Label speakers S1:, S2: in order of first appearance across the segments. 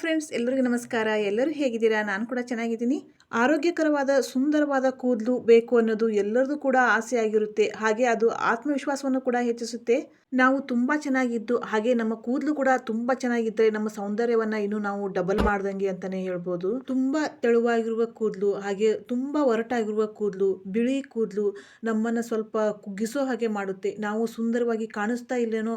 S1: Friends ಎಲ್ಲರಿಗೂ ನಮಸ್ಕಾರ. ಎಲ್ಲರೂ ಹೇಗಿದ್ದೀರಾ? ನಾನು ಕೂಡ ಚೆನ್ನಾಗಿದ್ದೀನಿ. ಆರೋಗ್ಯಕರವಾದ, ಸುಂದರವಾದ ಕೂದಲು ಬೇಕು ಅನ್ನೋದು ಎಲ್ಲರದು ಕೂಡ ಆಸೆ ಆಗಿರುತ್ತೆ. ಹಾಗೆ ಅದು ಆತ್ಮವಿಶ್ವಾಸವನ್ನು ಕೂಡ ಹೆಚ್ಚಿಸುತ್ತೆ. ನಾವು ತುಂಬ ಚೆನ್ನಾಗಿದ್ದು, ಹಾಗೆ ನಮ್ಮ ಕೂದಲು ಕೂಡ ತುಂಬ ಚೆನ್ನಾಗಿದ್ದರೆ ನಮ್ಮ ಸೌಂದರ್ಯವನ್ನು ಇನ್ನೂ ನಾವು ಡಬಲ್ ಮಾಡ್ದಂಗೆ ಅಂತಲೇ ಹೇಳ್ಬೋದು. ತುಂಬ ತೆಳುವಾಗಿರುವ ಕೂದಲು, ಹಾಗೆ ತುಂಬ ಒರಟಾಗಿರುವ ಕೂದಲು, ಬಿಳಿ ಕೂದಲು ನಮ್ಮನ್ನು ಸ್ವಲ್ಪ ಕುಗ್ಗಿಸೋ ಹಾಗೆ ಮಾಡುತ್ತೆ. ನಾವು ಸುಂದರವಾಗಿ ಕಾಣಿಸ್ತಾ ಇಲ್ಲೇನೋ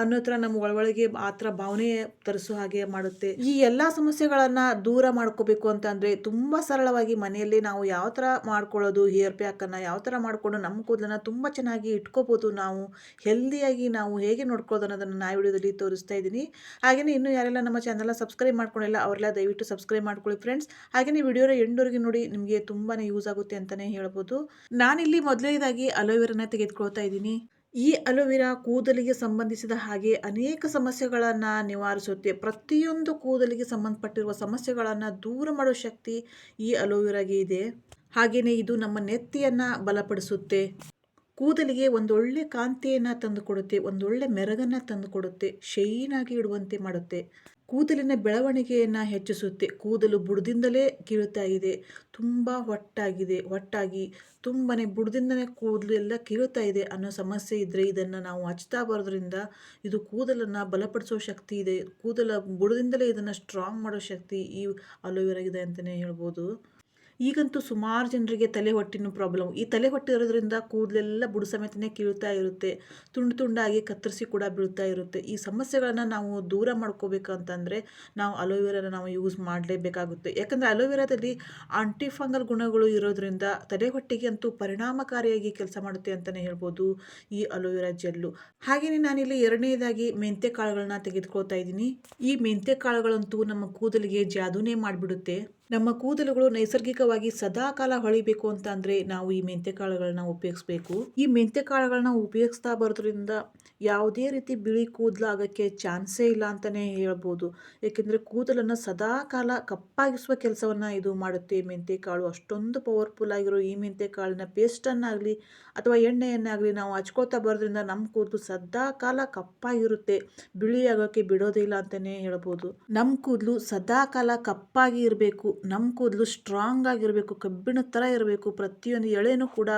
S1: ಅನ್ನೋ ಥರ ನಮ್ಮ ಒಳಗೆ ಆ ಥರ ಭಾವನೆ ತರಿಸೋ ಹಾಗೆ ಮಾಡುತ್ತೆ. ಈ ಎಲ್ಲ ಸಮಸ್ಯೆಗಳನ್ನು ದೂರ ಮಾಡ್ಕೋಬೇಕು ಅಂತಂದರೆ ತುಂಬ ಸರಳವಾಗಿ ಮನೆಯಲ್ಲಿ ನಾವು ಯಾವ ಥರ ಮಾಡ್ಕೊಳ್ಳೋದು ಹೇರ್ ಪ್ಯಾಕನ್ನು ಯಾವ ಥರ ಮಾಡಿಕೊಂಡು ನಮ್ಮ ಕೂದಲನ್ನು ತುಂಬ ಚೆನ್ನಾಗಿ ಇಟ್ಕೋಬೋದು ನಾವು ಹೆಲ್ದಿಯಾಗಿ ನಾವು ಹೇಗೆ ನೋಡ್ಕೊಳ್ಳೋದು ಅನ್ನೋದನ್ನು ನಾ ವಿಡಿಯೋದಲ್ಲಿ ತೋರಿಸ್ತಾ ಇದ್ದೀನಿ. ಹಾಗೆಯೇ ಇನ್ನೂ ಯಾರೆಲ್ಲ ನಮ್ಮ ಚಾನಲ್ನ ಸಬ್ಸ್ಕ್ರೈಬ್ ಮಾಡ್ಕೊಂಡಿಲ್ಲ, ಅವರೆಲ್ಲ ದಯವಿಟ್ಟು ಸಬ್ಸ್ಕ್ರೈಬ್ ಮಾಡ್ಕೊಳ್ಳಿ ಫ್ರೆಂಡ್ಸ್ ಹಾಗೆಯೇ ವಿಡಿಯೋನ ಎಂಡವರೆಗೆ ನೋಡಿ ನಿಮಗೆ ತುಂಬಾ ಯೂಸ್ ಆಗುತ್ತೆ ಅಂತಲೇ ಹೇಳ್ಬೋದು. ನಾನಿಲ್ಲಿ ಮೊದಲನೇದಾಗಿ ಅಲೋವೆರನ್ನ ತೆಗೆದುಕೊಳ್ತಾ ಇದ್ದೀನಿ. ಈ ಅಲೋವೆರಾ ಕೂದಲಿಗೆ ಸಂಬಂಧಿಸಿದ ಹಾಗೆ ಅನೇಕ ಸಮಸ್ಯೆಗಳನ್ನು ನಿವಾರಿಸುತ್ತೆ. ಪ್ರತಿಯೊಂದು ಕೂದಲಿಗೆ ಸಂಬಂಧಪಟ್ಟಿರುವ ಸಮಸ್ಯೆಗಳನ್ನು ದೂರ ಮಾಡೋ ಶಕ್ತಿ ಈ ಅಲೋವಿರಾಗೆ ಇದೆ. ಹಾಗೆಯೇ ಇದು ನಮ್ಮ ನೆತ್ತಿಯನ್ನು ಬಲಪಡಿಸುತ್ತೆ. ಕೂದಲಿಗೆ ಒಂದೊಳ್ಳೆ ಕಾಂತಿಯನ್ನು ತಂದುಕೊಡುತ್ತೆ, ಒಂದೊಳ್ಳೆ ಮೆರಗನ್ನು ತಂದುಕೊಡುತ್ತೆ ಶೈನಾಗಿ ಇಡುವಂತೆ ಮಾಡುತ್ತೆ. ಕೂದಲಿನ ಬೆಳವಣಿಗೆಯನ್ನು ಹೆಚ್ಚಿಸುತ್ತೆ. ಕೂದಲು ಬುಡದಿಂದಲೇ ಕೀಳುತ್ತಾ ಇದೆ. ತುಂಬ ಒಟ್ಟಾಗಿದೆ. ಒಟ್ಟಾಗಿ ತುಂಬಾ ಬುಡದಿಂದಲೇ ಕೂದಲು ಎಲ್ಲ ಕೀಳುತ್ತಾ ಇದೆ ಅನ್ನೋ ಸಮಸ್ಯೆ ಇದ್ದರೆ ಇದನ್ನು ನಾವು ಹಚ್ತಾ ಬರೋದ್ರಿಂದ ಇದು ಕೂದಲನ್ನು ಬಲಪಡಿಸೋ ಶಕ್ತಿ ಇದೆ. ಕೂದಲ ಬುಡದಿಂದಲೇ ಇದನ್ನು ಸ್ಟ್ರಾಂಗ್ ಮಾಡೋ ಶಕ್ತಿ ಈ ಅಲೋವೆರಾಗಿದೆ ಅಂತಲೇ ಹೇಳ್ಬೋದು. ಈಗಂತೂ ಸುಮಾರು ಜನರಿಗೆ ತಲೆ ಹೊಟ್ಟಿನ ಪ್ರಾಬ್ಲಮ್ ಈ ತಲೆ ಹೊಟ್ಟೆ ಇರೋದ್ರಿಂದ ಕೂದಲೆಲ್ಲ ಬುಡ ಸಮೇತನೇ ಕೀಳ್ತಾ ಇರುತ್ತೆ. ತುಂಡು ತುಂಡಾಗಿ ಕತ್ತರಿಸಿ ಕೂಡ ಬೀಳ್ತಾ ಇರುತ್ತೆ. ಈ ಸಮಸ್ಯೆಗಳನ್ನು ನಾವು ದೂರ ಮಾಡ್ಕೋಬೇಕಂತಂದರೆ ನಾವು ಅಲೋವೆರಾನ ನಾವು ಯೂಸ್ ಮಾಡಲೇಬೇಕಾಗುತ್ತೆ. ಯಾಕಂದರೆ ಅಲೋವೆರಾದಲ್ಲಿ ಆಂಟಿಫಂಗಲ್ ಗುಣಗಳು ಇರೋದ್ರಿಂದ ತಲೆ ಹೊಟ್ಟೆಗೆ ಅಂತೂ ಪರಿಣಾಮಕಾರಿಯಾಗಿ ಕೆಲಸ ಮಾಡುತ್ತೆ ಅಂತಲೇ ಹೇಳ್ಬೋದು ಈ ಅಲೋವೆರಾ ಜೆಲ್ಲು ಹಾಗೆಯೇ ನಾನಿಲ್ಲಿ ಎರಡನೇದಾಗಿ ಮೆಂತ್ಯ ಕಾಳುಗಳನ್ನ ತೆಗೆದುಕೊಳ್ತಾ ಇದ್ದೀನಿ. ಈ ಮೆಂತ್ಯ ಕಾಳುಗಳಂತೂ ನಮ್ಮ ಕೂದಲಿಗೆ ಜಾದೂನೇ ಮಾಡಿಬಿಡುತ್ತೆ. ನಮ್ಮ ಕೂದಲುಗಳು ನೈಸರ್ಗಿಕವಾಗಿ ಸದಾ ಕಾಲ ಹೊಳಿಬೇಕು ಅಂತ ಅಂದ್ರೆ ನಾವು ಈ ಮೆಂತ್ಯ ಕಾಳುಗಳನ್ನ ಉಪಯೋಗಿಸ್ಬೇಕು. ಈ ಮೆಂತ್ಯ ಕಾಳುಗಳನ್ನ ಉಪಯೋಗಿಸ್ತಾ ಬರೋದ್ರಿಂದ ಯಾವುದೇ ರೀತಿ ಬಿಳಿ ಕೂದಲು ಆಗೋಕ್ಕೆ ಚಾನ್ಸೇ ಇಲ್ಲ ಅಂತಲೇ ಹೇಳ್ಬೋದು. ಏಕೆಂದರೆ ಕೂದಲನ್ನು ಸದಾ ಕಾಲ ಕಪ್ಪಾಗಿಸುವ ಕೆಲಸವನ್ನು ಇದು ಮಾಡುತ್ತೆ. ಮೆಂತ್ಯ ಕಾಳು ಅಷ್ಟೊಂದು ಪವರ್ಫುಲ್ ಆಗಿರೋ ಈ ಮೆಂತ್ಯ ಕಾಳಿನ ಪೇಸ್ಟನ್ನಾಗಲಿ ಅಥವಾ ಎಣ್ಣೆಯನ್ನಾಗಲಿ ನಾವು ಹಚ್ಕೋತಾ ಬರೋದ್ರಿಂದ ನಮ್ಮ ಕೂದಲು ಸದಾ ಕಾಲ ಕಪ್ಪಾಗಿರುತ್ತೆ. ಬಿಳಿ ಆಗೋಕ್ಕೆ ಬಿಡೋದಿಲ್ಲ ಅಂತಲೇ ಹೇಳ್ಬೋದು. ನಮ್ಮ ಕೂದಲು ಸದಾ ಕಾಲ ಕಪ್ಪಾಗಿ ಇರಬೇಕು. ನಮ್ಮ ಕೂದಲು ಸ್ಟ್ರಾಂಗ್ ಆಗಿರಬೇಕು ಕಬ್ಬಿಣದ ಥರ ಇರಬೇಕು. ಪ್ರತಿಯೊಂದು ಎಳೆನೂ ಕೂಡ,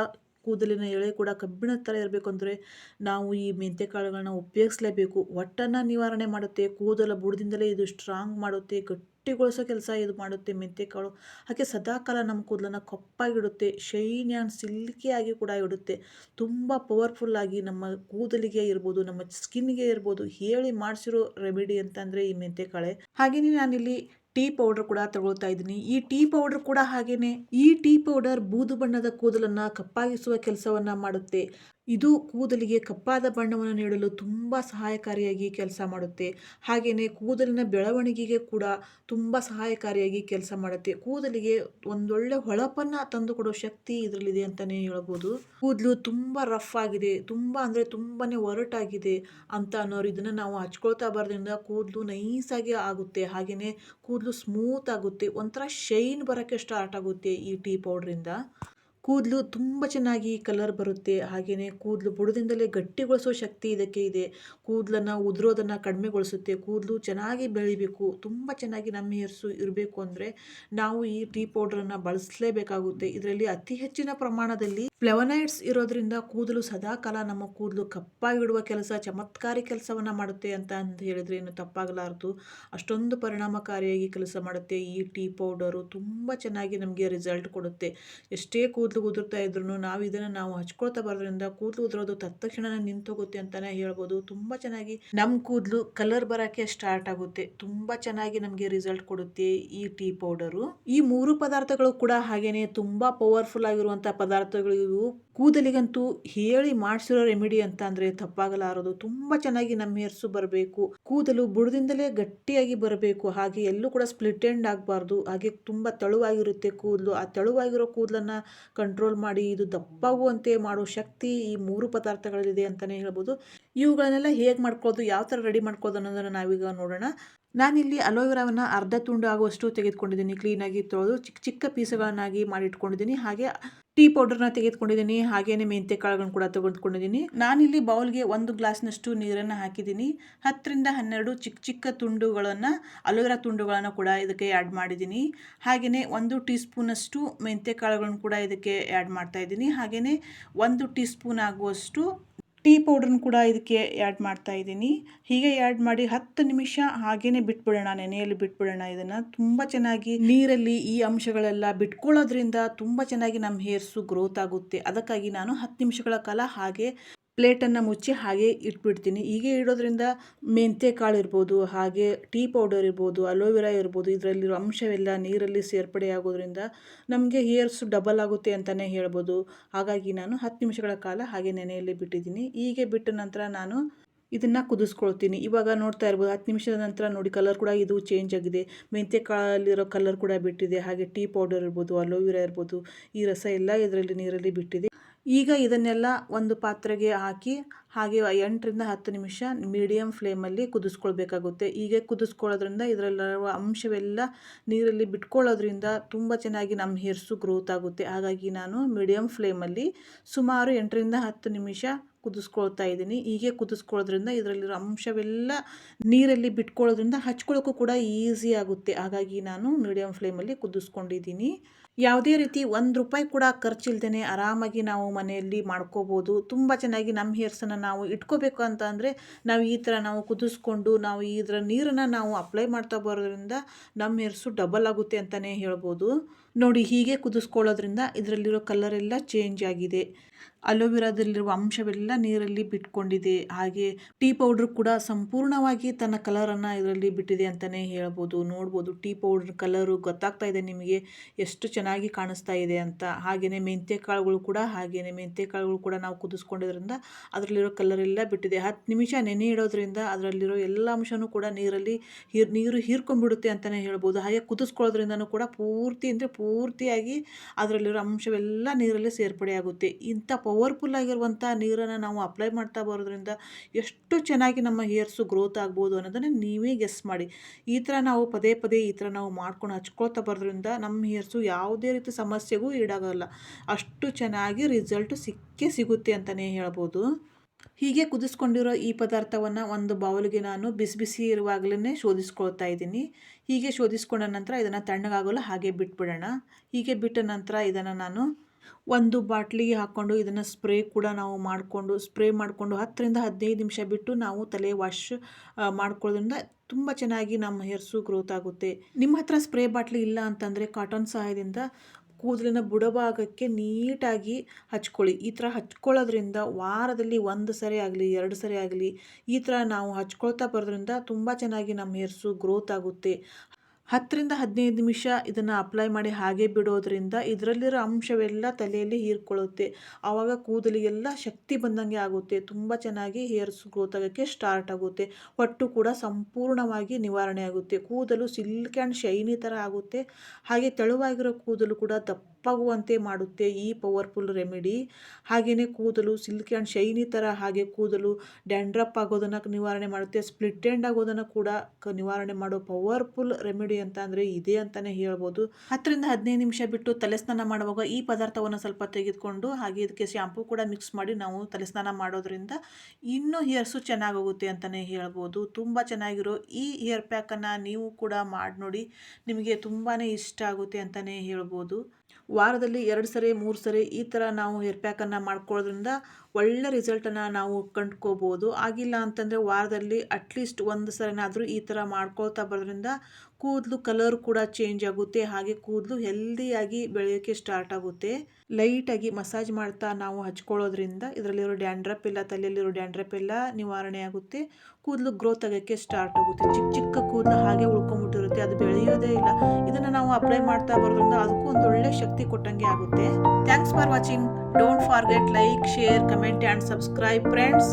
S1: ಕೂದಲಿನ ಎಳೆ ಕೂಡ ಕಬ್ಬಿಣದ ಥರ ಇರಬೇಕು ಅಂದರೆ ನಾವು ಈ ಮೆಂತ್ಯ ಕಾಳುಗಳನ್ನ ಉಪಯೋಗಿಸ್ಲೇಬೇಕು. ಒಟ್ಟನ್ನು ನಿವಾರಣೆ ಮಾಡುತ್ತೆ, ಕೂದಲ ಬುಡದಿಂದಲೇ ಇದು ಸ್ಟ್ರಾಂಗ್ ಮಾಡುತ್ತೆ, ಗಟ್ಟಿಗೊಳಿಸೋ ಕೆಲಸ ಇದು ಮಾಡುತ್ತೆ ಮೆಂತ್ಯ ಕಾಳು. ಹಾಗೆ ಸದಾಕಾಲ ನಮ್ಮ ಕೂದಲನ್ನು ಕಪ್ಪಾಗಿಡುತ್ತೆ ಶೈನಿ ಆ್ಯಂಡ್ ಸಿಲ್ಕಿಯಾಗಿ ಕೂಡ ಇಡುತ್ತೆ. ತುಂಬ ಪವರ್ಫುಲ್ಲಾಗಿ ನಮ್ಮ ಕೂದಲಿಗೆ ಇರ್ಬೋದು, ನಮ್ಮ ಸ್ಕಿನ್ಗೆ ಇರ್ಬೋದು, ಹೇಳಿ ಮಾಡಿಸಿರೋ ರೆಮಿಡಿ ಅಂತಂದರೆ ಈ ಮೆಂತ್ಯ ಕಾಳೆ. ಹಾಗೆಯೇ ನಾನಿಲ್ಲಿ ಟೀ ಪೌಡರ್ ಕೂಡ ತಗೊಳ್ತಾ ಇದ್ದೀನಿ. ಈ ಟೀ ಪೌಡರ್ ಕೂಡ ಹಾಗೇನೆ, ಈ ಟೀ ಪೌಡರ್ ಬೂದು ಬಣ್ಣದ ಕೂದಲನ್ನು ಕಪ್ಪಾಗಿಸುವ ಕೆಲಸವನ್ನು ಮಾಡುತ್ತೆ. ಇದು ಕೂದಲಿಗೆ ಕಪ್ಪಾದ ಬಣ್ಣವನ್ನು ನೀಡಲು ತುಂಬ ಸಹಾಯಕಾರಿಯಾಗಿ ಕೆಲಸ ಮಾಡುತ್ತೆ. ಹಾಗೆಯೇ ಕೂದಲಿನ ಬೆಳವಣಿಗೆಗೆ ಕೂಡ ತುಂಬ ಸಹಾಯಕಾರಿಯಾಗಿ ಕೆಲಸ ಮಾಡುತ್ತೆ. ಕೂದಲಿಗೆ ಒಂದೊಳ್ಳೆ ಹೊಳಪನ್ನು ತಂದುಕೊಡೋ ಶಕ್ತಿ ಇದರಲ್ಲಿದೆ ಅಂತಲೇ ಹೇಳ್ಬೋದು. ಕೂದಲು ತುಂಬ ರಫ್ ಆಗಿದೆ. ತುಂಬ ಅಂದರೆ ತುಂಬಾ ಒರಟಾಗಿದೆ ಅಂತ ಅನ್ನೋರು ಇದನ್ನು ನಾವು ಹಚ್ಕೊಳ್ತಾ ಬರೋದ್ರಿಂದ ಕೂದಲು ನೈಸಾಗಿ ಆಗುತ್ತೆ. ಹಾಗೆಯೇ ಕೂದಲು ಸ್ಮೂತ್ ಆಗುತ್ತೆ. ಒಂಥರ ಶೈನ್ ಬರೋಕ್ಕೆ ಸ್ಟಾರ್ಟ್ ಆಗುತ್ತೆ ಈ ಟೀ ಪೌಡ್ರಿಂದ. ಕೂದಲು ತುಂಬ ಚೆನ್ನಾಗಿ ಕಲರ್ ಬರುತ್ತೆ. ಹಾಗೆಯೇ ಕೂದಲು ಬುಡದಿಂದಲೇ ಗಟ್ಟಿಗೊಳಿಸೋ ಶಕ್ತಿ ಇದಕ್ಕೆ ಇದೆ. ಕೂದಲನ್ನು ಉದುರೋದನ್ನು ಕಡಿಮೆಗೊಳಿಸುತ್ತೆ. ಕೂದಲು ಚೆನ್ನಾಗಿ ಬೆಳಿಬೇಕು. ತುಂಬ ಚೆನ್ನಾಗಿ ನಮ್ಮ ಹೇರ್ಸು ಇರಬೇಕು ಅಂದರೆ ನಾವು ಈ ಟೀ ಪೌಡ್ರನ್ನು ಬಳಸಲೇಬೇಕಾಗುತ್ತೆ. ಇದರಲ್ಲಿ ಅತಿ ಹೆಚ್ಚಿನ ಪ್ರಮಾಣದಲ್ಲಿ ಫ್ಲೆವನೈಡ್ಸ್ ಇರೋದ್ರಿಂದ ಕೂದಲು ಸದಾಕಾಲ ನಮ್ಮ ಕೂದಲು ಕಪ್ಪಾಗಿಡುವ ಕೆಲಸ, ಚಮತ್ಕಾರಿ ಕೆಲಸವನ್ನು ಮಾಡುತ್ತೆ ಅಂತ ಅಂದು ಹೇಳಿದ್ರೆ ಏನು ತಪ್ಪಾಗಲಾರದು. ಅಷ್ಟೊಂದು ಪರಿಣಾಮಕಾರಿಯಾಗಿ ಕೆಲಸ ಮಾಡುತ್ತೆ. ಈ ಟೀ ಪೌಡರು ತುಂಬ ಚೆನ್ನಾಗಿ ನಮಗೆ ರಿಸಲ್ಟ್ ಕೊಡುತ್ತೆ. ಎಷ್ಟೇ ಕೂದಲು ಉದುರ್ತಾ ಇದ್ರೂ ನಾವು ಇದನ್ನು ನಾವು ಹಚ್ಕೊಳ್ತಾ ಬರೋದ್ರಿಂದ ಕೂದಲು ಉದುರೋದು ತತ್ಕ್ಷಣ ನಿಂತೋಗುತ್ತೆ ಅಂತಲೇ ಹೇಳ್ಬೋದು. ತುಂಬ ಚೆನ್ನಾಗಿ ನಮ್ಮ ಕೂದಲು ಕಲರ್ ಬರೋಕ್ಕೆ ಸ್ಟಾರ್ಟ್ ಆಗುತ್ತೆ. ತುಂಬ ಚೆನ್ನಾಗಿ ನಮಗೆ ರಿಸಲ್ಟ್ ಕೊಡುತ್ತೆ ಈ ಟೀ ಪೌಡರು. ಈ ಮೂರು ಪದಾರ್ಥಗಳು ಕೂಡ ಹಾಗೆಯೇ ತುಂಬ ಪವರ್ಫುಲ್ ಆಗಿರುವಂಥ ಪದಾರ್ಥಗಳು ಕೂದಲಿಗಂತೂ ಹೇಳಿ ಮಾಡಿಸಿರೋ ರೆಮಿಡಿ ಅಂತ ಅಂದರೆ ತಪ್ಪಾಗಲಾರದು. ತುಂಬ ಚೆನ್ನಾಗಿ ನಮ್ಮ ಹೇರ್ಸು ಬರಬೇಕು. ಕೂದಲು ಬುಡದಿಂದಲೇ ಗಟ್ಟಿಯಾಗಿ ಬರಬೇಕು. ಹಾಗೆ ಎಲ್ಲೂ ಕೂಡ ಸ್ಪ್ಲಿಟ್ ಎಂಡ್ ಆಗಬಾರ್ದು. ಹಾಗೆ ತುಂಬ ತೆಳುವಾಗಿರುತ್ತೆ ಕೂದಲು. ಆ ತೆಳುವಾಗಿರೋ ಕೂದಲನ್ನು ಕಂಟ್ರೋಲ್ ಮಾಡಿ ಇದು ದಪ್ಪಾಗುವಂತೆ ಮಾಡೋ ಶಕ್ತಿ ಈ ಮೂರು ಪದಾರ್ಥಗಳಲ್ಲಿದೆ ಅಂತಲೇ ಹೇಳ್ಬೋದು. ಇವುಗಳನ್ನೆಲ್ಲ ಹೇಗೆ ಮಾಡ್ಕೋದು ಯಾವ ಥರ ರೆಡಿ ಮಾಡ್ಕೋದು ಅನ್ನೋದನ್ನು ನಾವೀಗ ನೋಡೋಣ. ನಾನಿಲ್ಲಿ ಅಲೋವೆರಾವನ್ನು ಅರ್ಧ ತುಂಡು ಆಗುವಷ್ಟು ತೆಗೆದುಕೊಂಡಿದ್ದೀನಿ ಕ್ಲೀನಾಗಿ ತೊಳೆದು ಚಿಕ್ಕ ಚಿಕ್ಕ ಪೀಸುಗಳನ್ನಾಗಿ ಮಾಡಿಟ್ಕೊಂಡಿದ್ದೀನಿ. ಹಾಗೆ ಟೀ ಪೌಡರ್ನ ತೆಗೆದುಕೊಂಡಿದ್ದೀನಿ, ಹಾಗೇನೆ ಮೆಂತ್ಯ ಕಾಳುಗಳನ್ನು ಕೂಡ ತೆಗೆದುಕೊಂಡಿದ್ದೀನಿ ನಾನಿಲ್ಲಿ ಬೌಲ್ಗೆ ಒಂದು ಗ್ಲಾಸ್ನಷ್ಟು ನೀರನ್ನು ಹಾಕಿದ್ದೀನಿ. ಹತ್ತರಿಂದ ಹನ್ನೆರಡು ಚಿಕ್ಕ ಚಿಕ್ಕ ತುಂಡುಗಳನ್ನು, ಅಲೋವೆರಾ ತುಂಡುಗಳನ್ನು ಕೂಡ ಇದಕ್ಕೆ ಆ್ಯಡ್ ಮಾಡಿದ್ದೀನಿ. ಹಾಗೆಯೇ ಒಂದು ಟೀ ಸ್ಪೂನಷ್ಟು ಮೆಂತ್ಯ ಕಾಳುಗಳನ್ನು ಕೂಡ ಇದಕ್ಕೆ ಆ್ಯಡ್ ಮಾಡ್ತಾ ಇದ್ದೀನಿ. ಹಾಗೆಯೇ ಒಂದು ಟೀ ಸ್ಪೂನ್ ಆಗುವಷ್ಟು ಟೀ ಪೌಡ್ರನ್ನು ಕೂಡ ಇದಕ್ಕೆ ಆ್ಯಡ್ ಮಾಡ್ತಾ ಇದ್ದೀನಿ. ಹೀಗೆ ಆ್ಯಡ್ ಮಾಡಿ ಹತ್ತು ನಿಮಿಷ ಹಾಗೇನೆ ಬಿಟ್ಬಿಡೋಣ, ನೆನೆಯಲ್ಲಿ ಬಿಟ್ಬಿಡೋಣ ಇದನ್ನು. ತುಂಬ ಚೆನ್ನಾಗಿ ನೀರಲ್ಲಿ ಈ ಅಂಶಗಳೆಲ್ಲ ಬಿಟ್ಕೊಳ್ಳೋದ್ರಿಂದ ತುಂಬ ಚೆನ್ನಾಗಿ ನಮ್ಮ ಹೇರ್ಸು ಗ್ರೋತ್ ಆಗುತ್ತೆ. ಅದಕ್ಕಾಗಿ ನಾನು ಹತ್ತು ನಿಮಿಷಗಳ ಕಾಲ ಹಾಗೆ ಪ್ಲೇಟನ್ನು ಮುಚ್ಚಿ ಹಾಗೆ ಇಟ್ಬಿಡ್ತೀನಿ. ಹೀಗೆ ಇಡೋದ್ರಿಂದ ಮೆಂತ್ಯ ಕಾಳು ಇರ್ಬೋದು, ಹಾಗೆ ಟೀ ಪೌಡರ್ ಇರ್ಬೋದು, ಅಲೋವೆರಾ ಇರ್ಬೋದು, ಇದರಲ್ಲಿರೋ ಅಂಶವೆಲ್ಲ ನೀರಲ್ಲಿ ಸೇರ್ಪಡೆ ಆಗೋದ್ರಿಂದ ನಮಗೆ ಹೇರ್ಸ್ ಡಬಲ್ ಆಗುತ್ತೆ ಅಂತಲೇ ಹೇಳ್ಬೋದು. ಹಾಗಾಗಿ ನಾನು ಹತ್ತು ನಿಮಿಷಗಳ ಕಾಲ ಹಾಗೆ ನೆನೆಯಲ್ಲಿ ಬಿಟ್ಟಿದ್ದೀನಿ. ಹೀಗೆ ಬಿಟ್ಟ ನಂತರ ನಾನು ಇದನ್ನು ಕುದಿಸ್ಕೊಳ್ತೀನಿ. ಇವಾಗ ನೋಡ್ತಾ ಇರ್ಬೋದು, ಹತ್ತು ನಿಮಿಷದ ನಂತರ ನೋಡಿ ಕಲರ್ ಕೂಡ ಇದು ಚೇಂಜ್ ಆಗಿದೆ. ಮೆಂತ್ಯ ಕಾಳಲ್ಲಿರೋ ಕಲರ್ ಕೂಡ ಬಿಟ್ಟಿದೆ. ಹಾಗೆ ಟೀ ಪೌಡರ್ ಇರ್ಬೋದು, ಅಲೋವೆರಾ ಇರ್ಬೋದು, ಈ ರಸ ಎಲ್ಲ ಇದರಲ್ಲಿ ನೀರಲ್ಲಿ ಬಿಟ್ಟಿದೆ. ಈಗ ಇದನ್ನೆಲ್ಲ ಒಂದು ಪಾತ್ರೆಗೆ ಹಾಕಿ ಹಾಗೆ ಎಂಟರಿಂದ ಹತ್ತು ನಿಮಿಷ ಮೀಡಿಯಮ್ ಫ್ಲೇಮಲ್ಲಿ ಕುದಿಸ್ಕೊಳ್ಬೇಕಾಗುತ್ತೆ. ಹೀಗೆ ಕುದಿಸ್ಕೊಳ್ಳೋದ್ರಿಂದ ಇದರಲ್ಲಿರುವ ಅಂಶವೆಲ್ಲ ನೀರಲ್ಲಿ ಬಿಟ್ಕೊಳ್ಳೋದ್ರಿಂದ ತುಂಬ ಚೆನ್ನಾಗಿ ನಮ್ಮ ಹೇರ್ಸು ಗ್ರೋತ್ ಆಗುತ್ತೆ. ಹಾಗಾಗಿ ನಾನು ಮೀಡಿಯಮ್ ಫ್ಲೇಮಲ್ಲಿ ಸುಮಾರು ಎಂಟರಿಂದ ಹತ್ತು ನಿಮಿಷ ಕುದಿಸ್ಕೊಳ್ತಾ ಇದ್ದೀನಿ. ಹೀಗೆ ಕುದಿಸ್ಕೊಳ್ಳೋದ್ರಿಂದ ಇದರಲ್ಲಿರೋ ಅಂಶವೆಲ್ಲ ನೀರಲ್ಲಿ ಬಿಟ್ಕೊಳ್ಳೋದ್ರಿಂದ ಹಚ್ಕೊಳ್ಳೋಕ್ಕೂ ಕೂಡ ಈಸಿ ಆಗುತ್ತೆ. ಹಾಗಾಗಿ ನಾನು ಮೀಡಿಯಮ್ ಫ್ಲೇಮಲ್ಲಿ ಕುದಿಸ್ಕೊಂಡಿದ್ದೀನಿ. ಯಾವುದೇ ರೀತಿ ಒಂದು ರೂಪಾಯಿ ಕೂಡ ಖರ್ಚಿಲ್ದೇ ಆರಾಮಾಗಿ ನಾವು ಮನೆಯಲ್ಲಿ ಮಾಡ್ಕೋಬೋದು. ತುಂಬ ಚೆನ್ನಾಗಿ ನಮ್ಮ ಹೇರ್ಸನ್ನು ನಾವು ಇಟ್ಕೋಬೇಕು ಅಂತ ಅಂದರೆ ನಾವು ಈ ಥರ ನಾವು ಕುದಿಸ್ಕೊಂಡು ನಾವು ಇದರ ನೀರನ್ನು ನಾವು ಅಪ್ಲೈ ಮಾಡ್ತಾ ಬರೋದ್ರಿಂದ ನಮ್ಮ ಹೇರ್ಸು ಡಬಲ್ ಆಗುತ್ತೆ ಅಂತಲೇ ಹೇಳ್ಬೋದು. ನೋಡಿ ಹೀಗೆ ಕುದಿಸ್ಕೊಳ್ಳೋದ್ರಿಂದ ಇದರಲ್ಲಿರೋ ಕಲರೆಲ್ಲ ಚೇಂಜ್ ಆಗಿದೆ. ಅಲೋವೆರಾದಲ್ಲಿರುವ ಅಂಶವೆಲ್ಲ ನೀರಲ್ಲಿ ಬಿಟ್ಕೊಂಡಿದೆ. ಹಾಗೆ ಟೀ ಪೌಡ್ರ್ ಕೂಡ ಸಂಪೂರ್ಣವಾಗಿ ತನ್ನ ಕಲರನ್ನು ಇದರಲ್ಲಿ ಬಿಟ್ಟಿದೆ ಅಂತಲೇ ಹೇಳ್ಬೋದು. ನೋಡ್ಬೋದು ಟೀ ಪೌಡ್ರ್ ಕಲರು ಗೊತ್ತಾಗ್ತಾ ಇದೆ ನಿಮಗೆ ಎಷ್ಟು ಚೆನ್ನಾಗಿ ಕಾಣಿಸ್ತಾ ಇದೆ ಅಂತ. ಹಾಗೆಯೇ ಮೆಂತ್ಯ ಕಾಳುಗಳು ಕೂಡ ಹಾಗೆಯೇ ಮೆಂತ್ಯ ಕಾಳುಗಳು ಕೂಡ ನಾವು ಕುದಿಸ್ಕೊಂಡಿದ್ರಿಂದ ಅದರಲ್ಲಿರೋ ಕಲರ್ ಎಲ್ಲ ಬಿಟ್ಟಿದೆ. ಹತ್ತು ನಿಮಿಷ ನೆನೆ ಇಡೋದ್ರಿಂದ ಅದರಲ್ಲಿರೋ ಎಲ್ಲ ಅಂಶವೂ ಕೂಡ ನೀರಲ್ಲಿ ಹೀರ್, ನೀರು ಹೀರ್ಕೊಂಡ್ಬಿಡುತ್ತೆ ಅಂತಲೇ ಹೇಳ್ಬೋದು. ಹಾಗೆ ಕುದಿಸ್ಕೊಳ್ಳೋದ್ರಿಂದನೂ ಕೂಡ ಪೂರ್ತಿ, ಅಂದರೆ ಪೂರ್ತಿಯಾಗಿ ಅದರಲ್ಲಿರೋ ಅಂಶವೆಲ್ಲ ನೀರಲ್ಲಿ ಸೇರ್ಪಡೆಯಾಗುತ್ತೆ. ಇಂಥ ಪವರ್ಫುಲ್ ಆಗಿರುವಂಥ ನೀರನ್ನು ನಾವು ಅಪ್ಲೈ ಮಾಡ್ತಾ ಬರೋದ್ರಿಂದ ಎಷ್ಟು ಚೆನ್ನಾಗಿ ನಮ್ಮ ಹೇರ್ಸು ಗ್ರೋತ್ ಆಗ್ಬೋದು ಅನ್ನೋದನ್ನು ನೀವೇ ಗೆಸ್ ಮಾಡಿ. ಈ ಥರ ನಾವು ಪದೇ ಪದೇ ಈ ಥರ ನಾವು ಮಾಡ್ಕೊಂಡು ಹಚ್ಕೊಳ್ತಾ ಬರೋದ್ರಿಂದ ನಮ್ಮ ಹೇರ್ಸು ಯಾವುದೇ ರೀತಿ ಸಮಸ್ಯೆಗೂ ಈಡಾಗಲ್ಲ. ಅಷ್ಟು ಚೆನ್ನಾಗಿ ರಿಸಲ್ಟ್ ಸಿಕ್ಕೇ ಸಿಗುತ್ತೆ ಅಂತಲೇ ಹೇಳ್ಬೋದು. ಹೀಗೆ ಕುದಿಸ್ಕೊಂಡಿರೋ ಈ ಪದಾರ್ಥವನ್ನು ಒಂದು ಬೌಲ್ಗೆ ನಾನು ಬಿಸಿ ಬಿಸಿ ಇರುವಾಗಲೇ ಶೋಧಿಸ್ಕೊಳ್ತಾ ಇದ್ದೀನಿ. ಹೀಗೆ ಶೋಧಿಸ್ಕೊಂಡ ನಂತರ ಇದನ್ನು ತಣ್ಣಗಾಗಲು ಹಾಗೆ ಬಿಟ್ಬಿಡೋಣ. ಹೀಗೆ ಬಿಟ್ಟ ನಂತರ ಇದನ್ನು ನಾನು ಒಂದು ಬಾಟ್ಲಿಗೆ ಹಾಕ್ಕೊಂಡು ಇದನ್ನು ಸ್ಪ್ರೇ ಕೂಡ ನಾವು ಮಾಡಿಕೊಂಡು, ಸ್ಪ್ರೇ ಮಾಡಿಕೊಂಡು ಹತ್ತರಿಂದ ಹದಿನೈದು ನಿಮಿಷ ಬಿಟ್ಟು ನಾವು ತಲೆ ವಾಶ್ ಮಾಡ್ಕೊಳ್ಳೋದ್ರಿಂದ ತುಂಬ ಚೆನ್ನಾಗಿ ನಮ್ಮ ಹೇರ್ಸು ಗ್ರೋತ್ ಆಗುತ್ತೆ. ನಿಮ್ಮ ಹತ್ರ ಸ್ಪ್ರೇ ಬಾಟ್ಲಿ ಇಲ್ಲ ಅಂತಂದರೆ ಕಾಟನ್ ಸಹಾಯದಿಂದ ಕೂದಲಿನ ಬುಡಭಾಗಕ್ಕೆ ನೀಟಾಗಿ ಹಚ್ಕೊಳ್ಳಿ. ಈ ಥರ ಹಚ್ಕೊಳ್ಳೋದ್ರಿಂದ ವಾರದಲ್ಲಿ ಒಂದು ಸರಿ ಆಗಲಿ, ಎರಡು ಸರಿ ಆಗಲಿ ಈ ಥರ ನಾವು ಹಚ್ಕೊಳ್ತಾ ಬರೋದ್ರಿಂದ ತುಂಬ ಚೆನ್ನಾಗಿ ನಮ್ಮ ಹೇರ್ಸು ಗ್ರೋತ್ ಆಗುತ್ತೆ. ಹತ್ತರಿಂದ ಹದಿನೈದು ನಿಮಿಷ ಇದನ್ನು ಅಪ್ಲೈ ಮಾಡಿ ಹಾಗೆ ಬಿಡೋದ್ರಿಂದ ಇದರಲ್ಲಿರೋ ಅಂಶವೆಲ್ಲ ತಲೆಯಲ್ಲಿ ಹೀರ್ಕೊಳ್ಳುತ್ತೆ. ಆವಾಗ ಕೂದಲಿಗೆಲ್ಲ ಶಕ್ತಿ ಬಂದಂಗೆ ಆಗುತ್ತೆ. ತುಂಬ ಚೆನ್ನಾಗಿ ಹೇರ್ಸ್ ಗ್ರೋತ್ ಆಗೋಕ್ಕೆ ಸ್ಟಾರ್ಟ್ ಆಗುತ್ತೆ. ಹೊಟ್ಟು ಕೂಡ ಸಂಪೂರ್ಣವಾಗಿ ನಿವಾರಣೆ ಆಗುತ್ತೆ. ಕೂದಲು ಸಿಲ್ಕ್ ಆ್ಯಂಡ್ ಶೈನಿ ಥರ ಆಗುತ್ತೆ. ಹಾಗೆ ತೆಳುವಾಗಿರೋ ಕೂದಲು ಕೂಡ ದಪ್ಪಾಗುವಂತೆ ಮಾಡುತ್ತೆ ಈ ಪವರ್ಫುಲ್ ರೆಮಿಡಿ ಹಾಗೆಯೇ ಕೂದಲು ಸಿಲ್ಕ್ ಆ್ಯಂಡ್ ಶೈನಿ ಥರ ಹಾಗೆ ಕೂದಲು ಡ್ಯಾಂಡ್ರಪ್ ಆಗೋದನ್ನು ನಿವಾರಣೆ ಮಾಡುತ್ತೆ. ಸ್ಪ್ಲಿಟ್ ಎಂಡ್ ಆಗೋದನ್ನು ಕೂಡ ನಿವಾರಣೆ ಮಾಡೋ ಪವರ್ಫುಲ್ ರೆಮಿಡಿ ಅಂತ ಅಂದರೆ ಇದೆ ಅಂತಲೇ ಹೇಳ್ಬೋದು. ಹತ್ತರಿಂದ ಹದಿನೈದು ನಿಮಿಷ ಬಿಟ್ಟು ತಲೆ ಸ್ನಾನ ಮಾಡುವಾಗ ಈ ಪದಾರ್ಥವನ್ನು ಸ್ವಲ್ಪ ತೆಗೆದುಕೊಂಡು ಹಾಗೆ ಇದಕ್ಕೆ ಶಾಂಪೂ ಕೂಡ ಮಿಕ್ಸ್ ಮಾಡಿ ನಾವು ತಲೆ ಸ್ನಾನ ಮಾಡೋದ್ರಿಂದ ಇನ್ನೂ ಹೇರ್ಸು ಚೆನ್ನಾಗೋಗುತ್ತೆ ಅಂತಲೇ ಹೇಳ್ಬೋದು. ತುಂಬ ಚೆನ್ನಾಗಿರೋ ಈ ಹೇರ್ ಪ್ಯಾಕನ್ನು ನೀವು ಕೂಡ ಮಾಡಿ ನೋಡಿ ನಿಮಗೆ ತುಂಬಾ ಇಷ್ಟ ಆಗುತ್ತೆ ಅಂತಲೇ ಹೇಳ್ಬೋದು. ವಾರದಲ್ಲಿ ಎರಡು ಸರಿ, ಮೂರು ಸರಿ ಈ ಥರ ನಾವು ಹೇರ್ ಪ್ಯಾಕನ್ನು ಮಾಡ್ಕೊಳ್ಳೋದ್ರಿಂದ ಒಳ್ಳೆ ರಿಸಲ್ಟನ್ನು ನಾವು ಕಂಡ್ಕೋಬೋದು. ಆಗಿಲ್ಲ ಅಂತಂದರೆ ವಾರದಲ್ಲಿ ಅಟ್ಲೀಸ್ಟ್ ಒಂದು ಸರಿನಾದರೂ ಈ ಥರ ಮಾಡ್ಕೊಳ್ತಾ ಬರೋದ್ರಿಂದ ಕೂದಲು ಕಲರ್ ಕೂಡ ಚೇಂಜ್ ಆಗುತ್ತೆ, ಹಾಗೆ ಕೂದಲು ಹೆಲ್ದಿಯಾಗಿ ಬೆಳೆಯೋಕ್ಕೆ ಸ್ಟಾರ್ಟ್ ಆಗುತ್ತೆ. ಲೈಟಾಗಿ ಮಸಾಜ್ ಮಾಡ್ತಾ ನಾವು ಹಚ್ಕೊಳ್ಳೋದ್ರಿಂದ ಇದರಲ್ಲಿರೋ ಡ್ಯಾಂಡ್ರಪ್ ಇಲ್ಲ ತಲೆಯಲ್ಲಿರೋ ಡ್ಯಾಂಡ್ರಪ್ ಎಲ್ಲ ನಿವಾರಣೆ ಆಗುತ್ತೆ. ಕೂದಲು ಗ್ರೋತ್ ಆಗೋಕ್ಕೆ ಸ್ಟಾರ್ಟ್ ಆಗುತ್ತೆ. ಚಿಕ್ಕ ಚಿಕ್ಕ ಕೂದಲು ಹಾಗೆ ಉಳ್ಕೊಂಬಿಟ್ಟಿರುತ್ತೆ ಅದು ಬೆಳೆಯೋದೇ ಇಲ್ಲ. ಇದನ್ನು ನಾವು ಅಪ್ಲೈ ಮಾಡ್ತಾ ಬರೋದ್ರಿಂದ ಅದಕ್ಕೂ ಒಂದು ಒಳ್ಳೆ ಶಕ್ತಿ ಕೊಟ್ಟಂಗೆ ಆಗುತ್ತೆ. Thanks for watching don't forget like share comment and subscribe friends